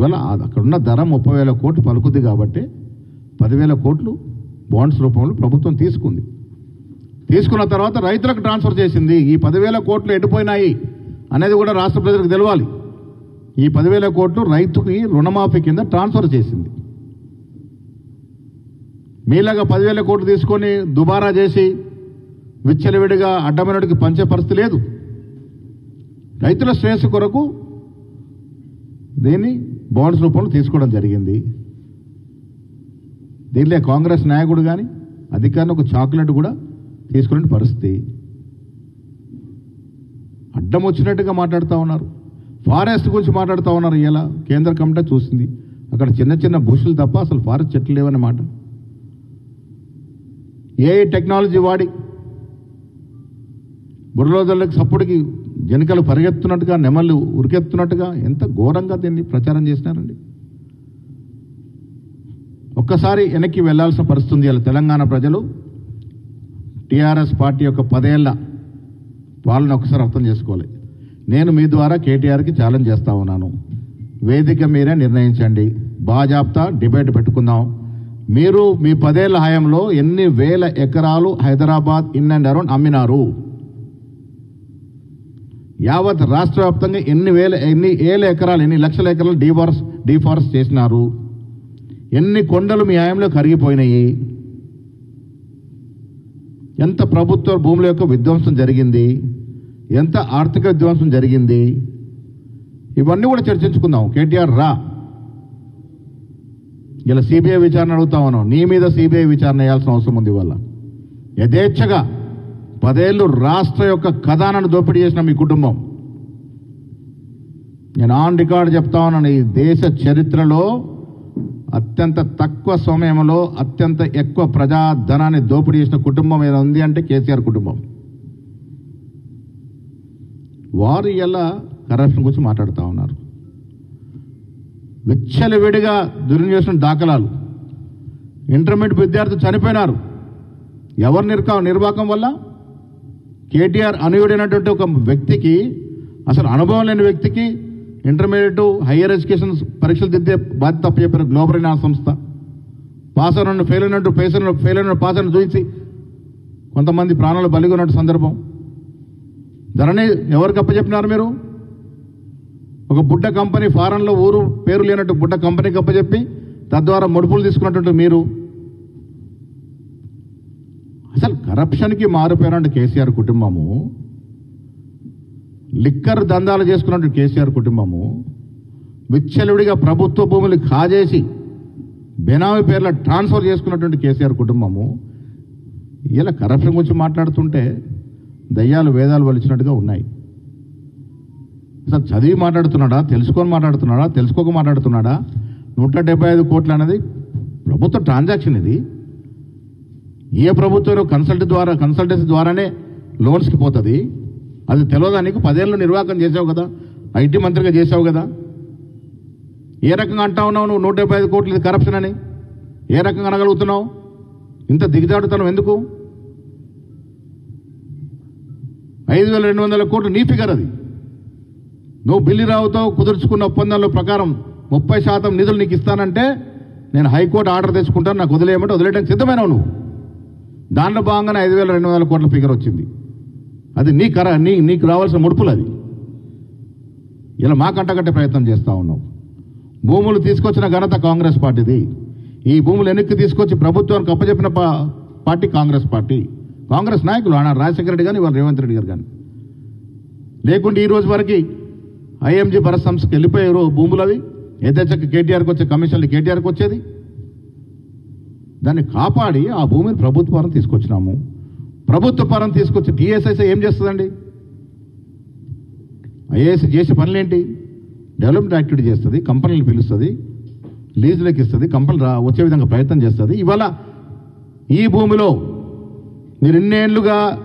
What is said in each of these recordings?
ఇవాళ అక్కడున్న ధర ముప్పై వేల కోట్లు పలుకుద్ది కాబట్టి పదివేల కోట్లు బాండ్స్ రూపంలో ప్రభుత్వం తీసుకుంది. తీసుకున్న తర్వాత రైతులకు ట్రాన్స్ఫర్ చేసింది. ఈ పదివేల కోట్లు ఎడిపోయినాయి అనేది కూడా రాష్ట్ర ప్రజలకు తెలవాలి. ఈ పదివేల కోట్లు రైతుకి రుణమాఫీ కింద ట్రాన్స్ఫర్ చేసింది. మీలాగా పదివేల కోట్లు తీసుకొని దుబారా చేసి విచ్చలవిడిగా అడ్డమైనడికి పంచే పరిస్థితి లేదు. రైతుల శ్రేయస్సు కొరకు దీన్ని? బాండ్స్ రూపంలో తీసుకోవడం జరిగింది. దీనిలో కాంగ్రెస్ నాయకుడు కానీ అధికారులు ఒక చాక్లెట్ కూడా తీసుకునే పరిస్థితి. అడ్డం వచ్చినట్టుగా మాట్లాడుతూ ఉన్నారు. ఫారెస్ట్ గురించి మాట్లాడుతూ ఉన్నారు ఇలా. కేంద్ర కమిటీ చూసింది. అక్కడ చిన్న చిన్న బుషులు తప్ప అసలు ఫారెస్ట్ చెట్లు లేవన్నమాట. ఏ టెక్నాలజీ వాడి బుర్రలోదళ్ళకి సప్పుడుకి జనకలు పరిగెత్తున్నట్టుగా నెమళ్ళు ఉరికెత్తున్నట్టుగా ఎంత ఘోరంగా దీన్ని ప్రచారం చేసినారండి. ఒక్కసారి వెనక్కి వెళ్ళాల్సిన పరిస్థితి అలా ఇలా తెలంగాణ ప్రజలు టీఆర్ఎస్ పార్టీ యొక్క పదేళ్ళ వాళ్ళని ఒకసారి అర్థం చేసుకోవాలి. నేను మీ ద్వారా కేటీఆర్కి ఛాలెంజ్ చేస్తా ఉన్నాను. వేదిక మీరే నిర్ణయించండి. బాజాప్తా డిబేట్ పెట్టుకుందాం. మీరు మీ పదేళ్ళ హయాంలో ఎన్ని వేల ఎకరాలు హైదరాబాద్ ఇన్ అండ్ అరౌండ్ అమ్మినారు? యావత్ రాష్ట్ర వ్యాప్తంగా ఎన్ని వేల ఎన్ని ఏల ఎకరాలు ఎన్ని లక్షల ఎకరాలు డీఫారెస్ట్ డీఫారెస్ట్ చేసినారు? ఎన్ని కొండలు మీ ఆయంలో కరిగిపోయినాయి? ఎంత ప్రభుత్వ భూముల యొక్క విధ్వంసం జరిగింది? ఎంత ఆర్థిక విధ్వంసం జరిగింది? ఇవన్నీ కూడా చర్చించుకుందాం. కేటీఆర్ రా. ఇలా సిబిఐ విచారణ అడుగుతా ఉన్నాం నీ మీద సిబిఐ విచారణ చేయాల్సిన అవసరం ఉంది ఇవాళ. యథేచ్ఛగా పదేళ్ళు రాష్ట్ర యొక్క ఖజానాను దోపిడీ చేసిన మీ కుటుంబం. నేను ఆన్ రికార్డ్ చెప్తా ఉన్నాను ఈ దేశ చరిత్రలో అత్యంత తక్కువ సమయంలో అత్యంత ఎక్కువ ప్రజాధనాన్ని దోపిడీ చేసిన కుటుంబం ఏదో ఉంది అంటే కేసీఆర్ కుటుంబం. వారు ఎలా కరప్షన్ గురించి మాట్లాడుతూ ఉన్నారు. విచ్చలవిడిగా దుర్వినియోగం దాఖలాలు. ఇంటర్మీడియట్ విద్యార్థులు చనిపోయినారు. ఎవరు నిర్కా నిర్వాహకం వల్ల? కేటీఆర్ అనుయుడైనటువంటి ఒక వ్యక్తికి అసలు అనుభవం లేని వ్యక్తికి ఇంటర్మీడియట్ హయ్యర్ ఎడ్యుకేషన్ పరీక్షలు దిద్దే బాధ్యత చెప్పారు గ్లోబల్ అయిన సంస్థ. పాస్ అయిన ఫెయిల్ అయినట్టు ఫెయిల్ అయిన ఫెయిల్ అయిన పాస్ అయిన చూసి కొంతమంది ప్రాణాలు బలిగొన్నట్టు సందర్భం. ధరని ఎవరికి అప్పచెప్పినారు మీరు? ఒక బుడ్డ కంపెనీ ఫారెన్లో ఊరు పేరు లేనట్టు బుడ్డ కంపెనీకి అప్పచెప్పి తద్వారా ముడుపులు తీసుకున్నట్టు మీరు అసలు కరప్షన్కి మారిపోయినట్టు కేసీఆర్ కుటుంబము. లిక్కర్ దందాలు చేసుకున్నట్టు కేసీఆర్ కుటుంబము. విచ్చలుడిగా ప్రభుత్వ భూములు కాజేసి బెనామీ పేర్ల ట్రాన్స్ఫర్ చేసుకున్నటువంటి కేసీఆర్ కుటుంబము. ఇలా కరప్షన్ గురించి మాట్లాడుతుంటే దయ్యాలు వేదాలు వలిచినట్టుగా ఉన్నాయి. అసలు చదివి మాట్లాడుతున్నాడా? తెలుసుకొని మాట్లాడుతున్నాడా? తెలుసుకోక మాట్లాడుతున్నాడా? నూట డెబ్బై ఐదు కోట్లు అనేది ప్రభుత్వ ట్రాన్సాక్షన్ ఇది. ఏ ప్రభుత్వం కన్సల్ట్ ద్వారా కన్సల్టెన్సీ ద్వారానే లోన్స్కి పోతుంది. అది తెలియదా నీకు? పదేళ్ళు నిర్వాహకం చేసావు కదా. ఐటీ మంత్రిగా చేసావు కదా. ఏ రకంగా అంటా ఉన్నావు నువ్వు? నూట డెబ్బై ఐదు కోట్లు ఇది కరప్షన్ అని. ఏ రకంగా అనగలుగుతున్నావు? ఇంత దిగజాడుతున్నావు ఎందుకు? ఐదు వేల రెండు వందల కోట్లు నీ ఫిగర్ అది. నువ్వు బిల్లి రావుతో కుదుర్చుకున్న ఒప్పందాల ప్రకారం ముప్పై శాతం నిధులు నీకు ఇస్తానంటే నేను హైకోర్టు ఆర్డర్ తెచ్చుకుంటాను నాకు వదిలేయమంటే వదిలేయడానికి సిద్ధమైనవు నువ్వు? దాంట్లో భాగంగానే ఐదు వేల రెండు వందల కోట్ల ఫిగర్ వచ్చింది. అది నీ కర నీ నీకు రావాల్సిన ముడుపులు అది. ఇలా మా కంటగట్టే ప్రయత్నం చేస్తూ ఉన్నావు. భూములు తీసుకొచ్చిన ఘనత కాంగ్రెస్ పార్టీది. ఈ భూములు వెనక్కి తీసుకొచ్చి ప్రభుత్వానికి అప్పచెప్పిన పార్టీ కాంగ్రెస్ పార్టీ. కాంగ్రెస్ నాయకులు ఆనా రాజశేఖర రెడ్డి కానీ ఇవాళ రేవంత్ రెడ్డి గారు కానీ లేకుంటే ఈ రోజు వరకు ఐఎంజీ భరత్ సంస్థకి వెళ్ళిపోయారు భూములు అవి. యథేచ్ఛకి కేటీఆర్కి వచ్చే కమిషన్లు కేటీఆర్కి వచ్చేది. దాన్ని కాపాడి ఆ భూమిని ప్రభుత్వ పరం తీసుకొచ్చినాము. ప్రభుత్వ పరం తీసుకొచ్చి టీఎస్ఐసీ ఏం చేస్తుందండి? ఐఏఎస్ చేసే పనులేంటి? డెవలప్మెంట్ యాక్టివిటీ చేస్తుంది కంపెనీలు పిలుస్తుంది లీజులకు ఇస్తుంది కంపెనీలు రా వచ్చే విధంగా ప్రయత్నం చేస్తుంది. ఇవాళ ఈ భూమిలో మీరు ఇన్నేళ్ళుగా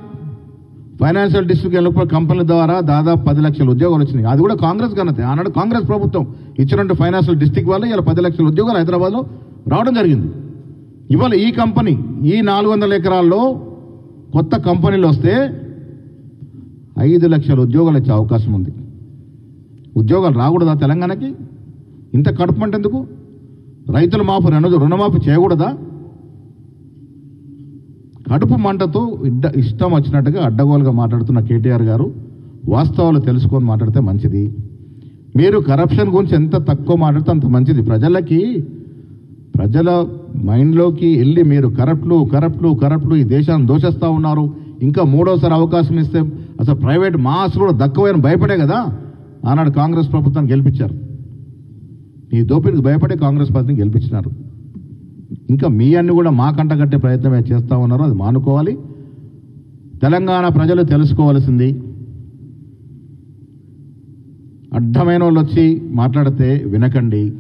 ఫైనాన్షియల్ డిస్ట్రిక్ట్ ఎన్నికల కంపెనీల ద్వారా దాదాపు పది లక్షల ఉద్యోగాలు వచ్చినాయి. అది కూడా కాంగ్రెస్ ఘనత. ఆనాడు కాంగ్రెస్ ప్రభుత్వం ఇచ్చినట్టు ఫైనాన్షియల్ డిస్ట్రిక్ట్ వల్ల ఇలా పది లక్షల ఉద్యోగాలు హైదరాబాద్లో రావడం జరిగింది. ఇవాళ ఈ కంపెనీ ఈ నాలుగు వందల ఎకరాల్లో కొత్త కంపెనీలు వస్తే ఐదు లక్షల ఉద్యోగాలు వచ్చే అవకాశం ఉంది. ఉద్యోగాలు రాకూడదా తెలంగాణకి? ఇంత కడుపుమంట ఎందుకు? రైతుల మాపు రెండు రుణమాఫీ చేయకూడదా? కడుపు మంటతో ఇడ్డ ఇష్టం వచ్చినట్టుగా అడ్డగోలుగా మాట్లాడుతున్న కేటీఆర్ గారు వాస్తవాలు తెలుసుకొని మాట్లాడితే మంచిది. మీరు కరప్షన్ గురించి ఎంత తక్కువ మాట్లాడితే అంత మంచిది. ప్రజలకి ప్రజల మైండ్లోకి వెళ్ళి మీరు కరప్ట్లు కరప్ట్లు కరప్ట్లు ఈ దేశాన్ని దోషిస్తూ ఉన్నారు. ఇంకా మూడోసారి అవకాశం ఇస్తే అసలు ప్రైవేట్ మాస్ కూడా దక్కువైన భయపడే కదా? ఆనాడు కాంగ్రెస్ ప్రభుత్వాన్ని గెలిపించారు. ఈ దోపిడికి భయపడే కాంగ్రెస్ పార్టీని గెలిపించినారు. ఇంకా మీ అన్ని కూడా మా కంట కట్టే ప్రయత్నమే చేస్తూ ఉన్నారు అది మానుకోవాలి. తెలంగాణ ప్రజలు తెలుసుకోవాల్సింది అడ్డమైన వాళ్ళు వచ్చి మాట్లాడితే వినకండి.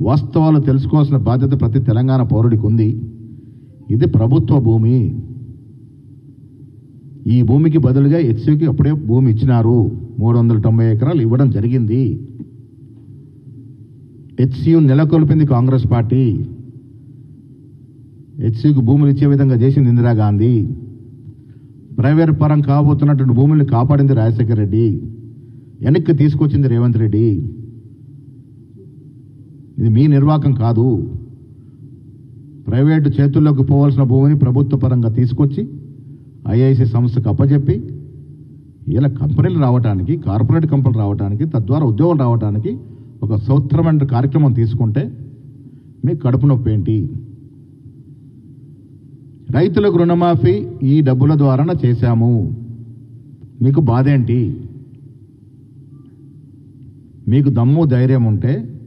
వాస్తవాలు తెలుసుకోవాల్సిన బాధ్యత ప్రతి తెలంగాణ పౌరుడికి ఉంది. ఇది ప్రభుత్వ భూమి. ఈ భూమికి బదులుగా హెచ్సికి అప్పుడే భూమి ఇచ్చినారు. మూడు వందల తొంభై ఎకరాలు ఇవ్వడం జరిగింది. హెచ్సియు నెలకొల్పింది కాంగ్రెస్ పార్టీ. హెచ్సికు భూములు ఇచ్చే విధంగా చేసింది ఇందిరాగాంధీ ప్రైవేట్ పరం కాబోతున్నటువంటి భూముల్ని కాపాడింది రాజశేఖర రెడ్డి. వెనక్కి తీసుకొచ్చింది రేవంత్ రెడ్డి. ఇది మీ నిర్వాకం కాదు. ప్రైవేటు చేతుల్లోకి పోవాల్సిన భూమిని ప్రభుత్వ పరంగా తీసుకొచ్చి ఐఐసి సంస్థకు అప్పచెప్పి ఇలా కంపెనీలు రావడానికి కార్పొరేట్ కంపెనీలు రావడానికి తద్వారా ఉద్యోగాలు రావడానికి ఒక సూత్రమైన కార్యక్రమం తీసుకుంటే మీకు కడుపు నొప్పి ఏంటి? రైతులకు రుణమాఫీ ఈ డబ్బుల ద్వారా చేశాము. మీకు బాధ ఏంటి? మీకు దమ్ము ధైర్యం ఉంటే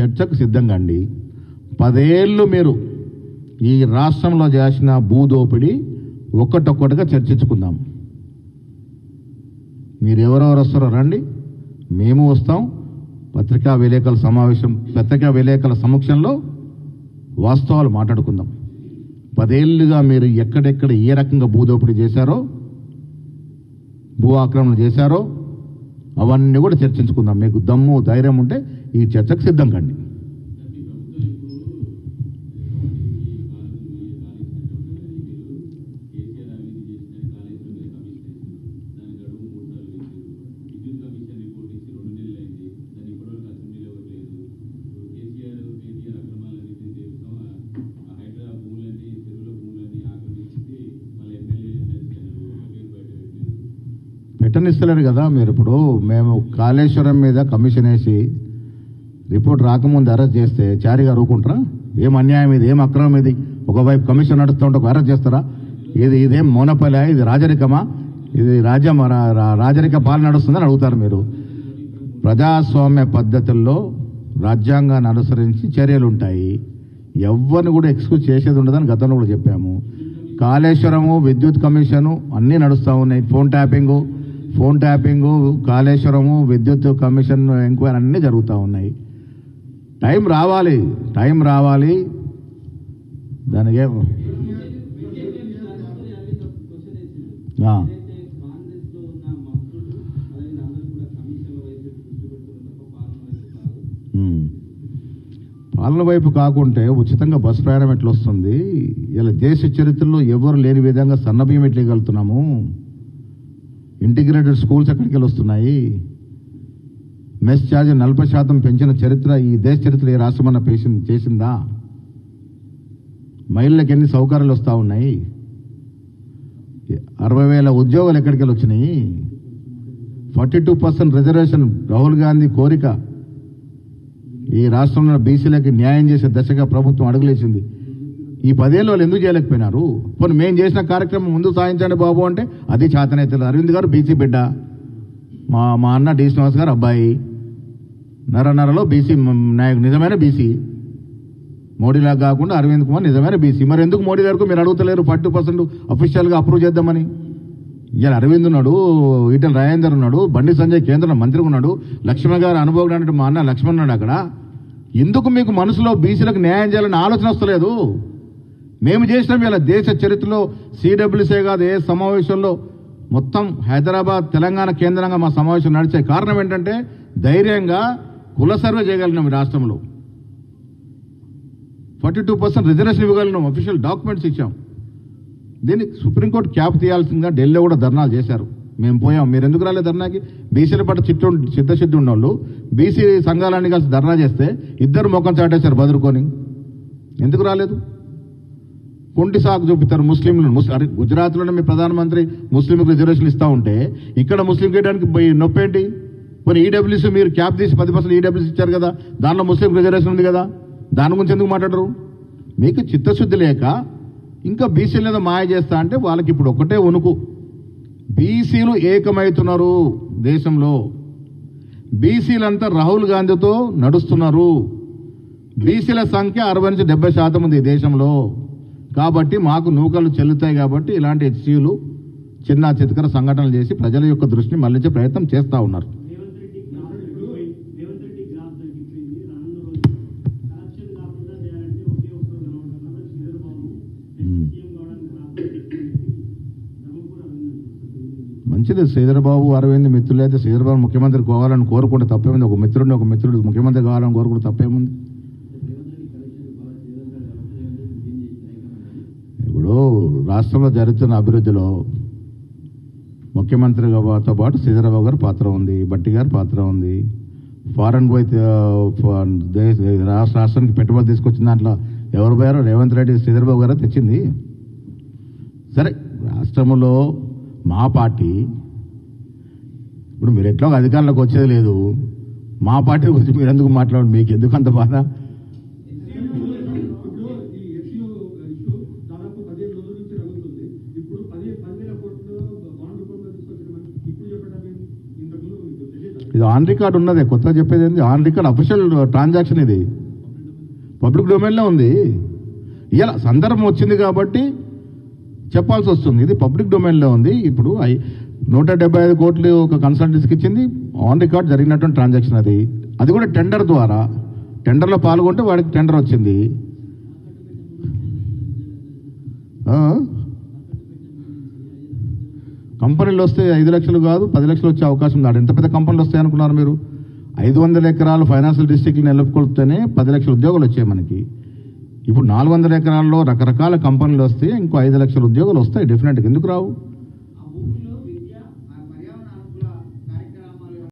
చర్చకు సిద్ధంగా అండి. పదేళ్ళు మీరు ఈ రాష్ట్రంలో చేసిన భూదోపిడి ఒక్కటొక్కటిగా చర్చించుకుందాం. మీరు ఎవరెవరు వస్తారో రండి. మేము వస్తాం. పత్రికా విలేకరుల సమావేశం పత్రికా విలేకరుల సమక్షంలో వాస్తవాలు మాట్లాడుకుందాం. పదేళ్ళుగా మీరు ఎక్కడెక్కడ ఏ రకంగా భూదోపిడీ చేశారో భూ ఆక్రమణ చేశారో అవన్నీ కూడా చర్చించుకుందాం. మీకు దమ్ము ధైర్యం ఉంటే ఈ చర్చకు సిద్ధం కండి. పెట్టనిస్తలేరు కదా మీరు ఇప్పుడు. మేము కాళేశ్వరం మీద కమిషన్ వేసి రిపోర్ట్ రాకముందు అరెస్ట్ చేస్తే చారిగా ఊరుకుంటారా ఏం అన్యాయం ఇది? ఏం అక్రమం ఇది? ఒకవైపు కమిషన్ నడుస్తుంటే ఒక అరెస్ట్ చేస్తారా? ఇది ఇదేం మౌనపల్లి? ఇది రాజరికమా? ఇది రాజ్యం రా- రా- రాజరిక పాలన నడుస్తుందని అడుగుతారు మీరు. ప్రజాస్వామ్య పద్ధతుల్లో రాజ్యాంగాన్ని అనుసరించి చర్యలు ఉంటాయి ఎవరిని కూడా ఎక్స్క్యూజ్ చేసేది ఉండదని గతంలో కూడా చెప్పాము. కాళేశ్వరము విద్యుత్ కమిషను అన్నీ నడుస్తూ ఉన్నాయి. Phone tapping phone tapping Kaleshwaram విద్యుత్ కమిషన్ ఎంక్వైరీ అన్నీ జరుగుతూ ఉన్నాయి. టైం రావాలి టైం రావాలి. దానికి. ఉమ్. పాలన వైపు కాకుంటే ఉచితంగా బస్ ప్రయాణం ఎట్లా వస్తుంది ఇలా దేశ చరిత్రలో ఎవరు లేని విధంగా సన్నబియ్యం ఎట్లా ఇంటిగ్రేటెడ్ స్కూల్స్ ఎక్కడికి వెళ్ళి వస్తున్నాయి మెస్ ఛార్జ్ నలభై శాతం పెంచిన చరిత్ర ఈ దేశ చరిత్ర ఏ రాష్ట్రమన్నా పేసి చేసిందా? మహిళలకు ఎన్ని సౌకర్యాలు వస్తూ ఉన్నాయి? అరవై వేల ఉద్యోగాలు ఎక్కడికి వచ్చినాయి? Forty two percent reservation Rahul Gandhi కోరిక. ఈ రాష్ట్రంలో బీసీలకు న్యాయం చేసే దశగా ప్రభుత్వం అడుగులేసింది. ఈ పదేళ్ళు వాళ్ళు ఎందుకు చేయలేకపోయినారు? పోనీ మేము చేసిన కార్యక్రమం ముందు సాధించండి బాబు అంటే అది చేతనైతే అరవింద్ గారు బీసీ బిడ్డ. మా మా అన్న డి శ్రీనివాస్ గారు అబ్బాయి. నరనరలో బీసీ నాయకు నిజమైన బీసీ. మోడీలా కాకుండా అరవింద్ కుమార్ నిజమైన బీసీ. మరి ఎందుకు మోడీ గారికి మీరు అడుగుతలేరు? ఫార్టీ పర్సెంట్ అఫీషియల్గా అప్రూవ్ చేద్దామని. ఇలా అరవింద్ ఉన్నాడు ఈటల రాజేందర్ ఉన్నాడు బండి సంజయ్ కేంద్ర మంత్రి ఉన్నాడు లక్ష్మణ్ గారు అనుభవం అంటే మా అన్న లక్ష్మణ్ ఉన్నాడు అక్కడ. ఎందుకు మీకు మనసులో బీసీలకు న్యాయం చేయాలని ఆలోచన వస్తలేదు? మేము చేసినాం ఇలా దేశ చరిత్రలో సిడబ్ల్యూసీ కాదు ఏ సమావేశంలో. మొత్తం హైదరాబాద్ తెలంగాణ కేంద్రంగా మా సమావేశం నడిచే కారణం ఏంటంటే ధైర్యంగా కుల సర్వే చేయగలిగినాం రాష్ట్రంలో. ఫార్టీ టూ పర్సెంట్ రిజర్వేషన్ ఇవ్వగలిగినాం అఫీషియల్ డాక్యుమెంట్స్ ఇచ్చాం. దీనికి సుప్రీంకోర్టు క్యాప్ తీయాల్సిందిగా ఢిల్లీలో కూడా ధర్నాలు చేశారు. మేము పోయాం. మీరు ఎందుకు రాలేదు ధర్నాకి? బీసీల పట్ల చిట్టు చిత్తశుద్ధి ఉన్నోళ్ళు బీసీ సంఘాలన్నీ కలిసి ధర్నా చేస్తే ఇద్దరు ముఖం చాటేశారు బదురుకొని. ఎందుకు రాలేదు? కొంటి సాకు చూపిస్తారు ముస్లింలు. ముస్లిం గుజరాత్లోనే మీ ప్రధానమంత్రి ముస్లింలకు రిజర్వేషన్ ఇస్తూ ఉంటే ఇక్కడ ముస్లిం చేయడానికి పోయి నొప్పేంటి? మరి ఈడబ్ల్యూసీ మీరు క్యాప్ తీసి పది పర్సెంట్ ఈడబ్ల్యూసీ ఇచ్చారు కదా? దానిలో ముస్లిం రిజర్వేషన్ ఉంది కదా? దాని గురించి ఎందుకు మాట్లాడరు? మీకు చిత్తశుద్ధి లేక ఇంకా బీసీల మీద మాయ చేస్తా అంటే వాళ్ళకి ఇప్పుడు ఒకటే వణుకు. బీసీలు ఏకమవుతున్నారు దేశంలో. బీసీలంతా రాహుల్ గాంధీతో నడుస్తున్నారు. బీసీల సంఖ్య అరవై నుంచి డెబ్బై శాతం ఉంది ఈ దేశంలో. కాబట్టి మాకు నూకలు చెల్లుతాయి కాబట్టి ఇలాంటి హెచ్సీలు చిన్న చితకర సంఘటనలు చేసి ప్రజల యొక్క దృష్టిని మళ్ళించే ప్రయత్నం చేస్తూ ఉన్నారు. మంచిది. శ్రీధరబాబు అరవింద్ మిత్రులు? అయితే శ్రీధరబాబు ముఖ్యమంత్రి కావాలని కోరుకుంటే తప్పేముంది? ఒక మిత్రుడిని ఒక మిత్రుడు ముఖ్యమంత్రి కావాలని కోరుకుంటే తప్పేముంది? ఇప్పుడు రాష్ట్రంలో జరుగుతున్న అభివృద్ధిలో ముఖ్యమంత్రి గారితో పాటు శ్రీధరబాబు గారి పాత్ర ఉంది బట్టి గారి పాత్ర ఉంది. ఫారెన్ పోయి దేశ రాష్ట్ర రాష్ట్రానికి పెట్టుబడి తీసుకొచ్చిన దాంట్లో ఎవరు పోయారో రేవంత్ రెడ్డి శ్రీధరబాబు గారే తెచ్చింది. సరే రాష్ట్రంలో మా పార్టీ ఇప్పుడు మీరు ఎట్లా అధికారంలోకి వచ్చేది లేదు. మా పార్టీ గురించి మీరు ఎందుకు మాట్లాడండి మీకు ఎందుకు అంత బాధ? ఇది ఆన్ రికార్డ్ ఉన్నది కొత్తగా చెప్పేది ఏంది? ఆన్ రికార్డ్ అఫీషియల్ ట్రాన్సాక్షన్ ఇది. పబ్లిక్ డొమైన్లో ఉంది. ఇలా సందర్భం వచ్చింది కాబట్టి చెప్పాల్సి వస్తుంది. ఇది పబ్లిక్ డొమైన్లో ఉంది. ఇప్పుడు ఐ- నూట డెబ్బై ఐదు కోట్లు ఒక కన్సల్టెన్సీకి ఇచ్చింది. ఆన్ రికార్డ్ జరిగినటువంటి ట్రాన్సాక్షన్ అది. అది కూడా టెండర్ ద్వారా. టెండర్లో పాల్గొంటే వాడికి టెండర్ వచ్చింది. కంపెనీలు వస్తే ఐదు లక్షలు కాదు పది లక్షలు వచ్చే అవకాశం కాదు ఎంత పెద్ద కంపెనీలు వస్తాయి అనుకున్నారు మీరు? ఐదు వందల ఎకరాలు ఫైనాన్షియల్ డిస్ట్రిక్ట్ని నెలకొల్పితేనే పది లక్షల ఉద్యోగాలు వచ్చాయి మనకి. ఇప్పుడు నాలుగు వందల ఎకరాల్లో రకరకాల కంపెనీలు వస్తే ఇంకో ఐదు లక్షల ఉద్యోగాలు వస్తాయి. డెఫినెట్గా ఎందుకు రావు?